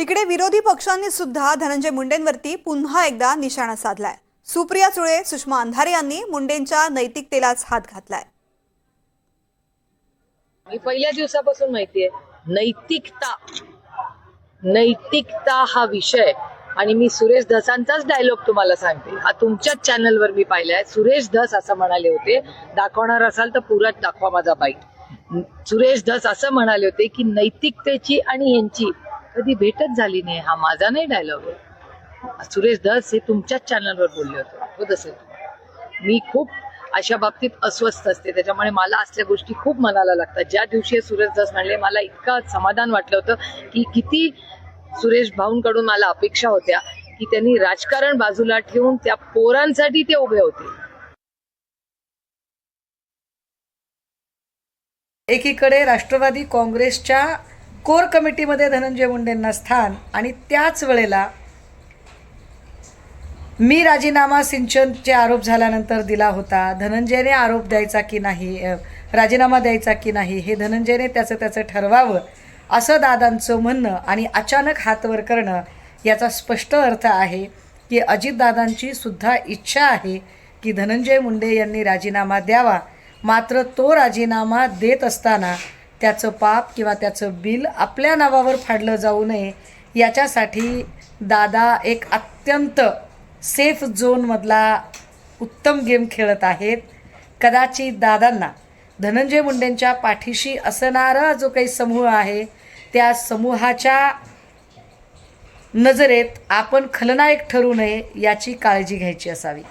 तिकडे विरोधी पक्षांनी सुद्धा धनंजय मुंडेंवरती पुन्हा एकदा निशाणा साधलाय. सुप्रिया सुळे सुषमा अंधारे यांनी मुंडेंच्या नैतिकतेलाच हात घातलाय. मी पहिल्या दिवसापासून माहितीये नैतिकता नैतिकता हा विषय. आणि मी सुरेश धसांचाच डायलॉग तुम्हाला सांगते. हा तुमच्याच चॅनलवर मी पाहिलाय. सुरेश धस असं म्हणाले होते. दाखवणार असाल तर पुरात दाखवा माझा बाईक सुरेश धस असं म्हणाले होते की नैतिकतेची आणि यांची कधी भेटच झाली नाही हा माझा नाही डायलॉग आहे सुरेश धस हे तुमच्याच चॅनलवर बोलले होते. हो असेल मी खूप अशा बाबतीत अस्वस्थ असते. त्याच्यामुळे मला असल्या गोष्टी खूप मनाला लागतात. ज्या दिवशी सुरेश दास म्हणले मला इतकं समाधान वाटलं होतं की किती सुरेश भाऊंकडून मला अपेक्षा होत्या की त्यांनी राजकारण बाजूला ठेवून त्या पोरांसाठी ते उभे होते. एकीकडे राष्ट्रवादी काँग्रेसच्या कोर कमिटीमध्ये धनंजय मुंडेंना स्थान आणि त्याच वेळेला मी राजीनामा सिंचनचे आरोप झाल्यानंतर दिला होता. धनंजयने आरोप द्यायचा की नाही राजीनामा द्यायचा की नाही हे धनंजयने त्याचं त्याचं ठरवावं असं दादांचं म्हणणं आणि अचानक हातवर करणं याचा स्पष्ट अर्थ आहे की अजितदादांची सुद्धा इच्छा आहे की धनंजय मुंडे यांनी राजीनामा द्यावा. मात्र तो राजीनामा देत असताना त्याचं पाप किंवा त्याचं बिल आपल्या नावावर फाडलं जाऊ नये. याच्यासाठी दादा एक अत्यंत सेफ झोनमधला उत्तम गेम खेळत आहेत. कदाचित दादांना धनंजय मुंडेंच्या पाठीशी असणारा जो काही समूह आहे त्या समूहाच्या नजरेत आपण खलनायक ठरू नये याची काळजी घ्यायची असावी.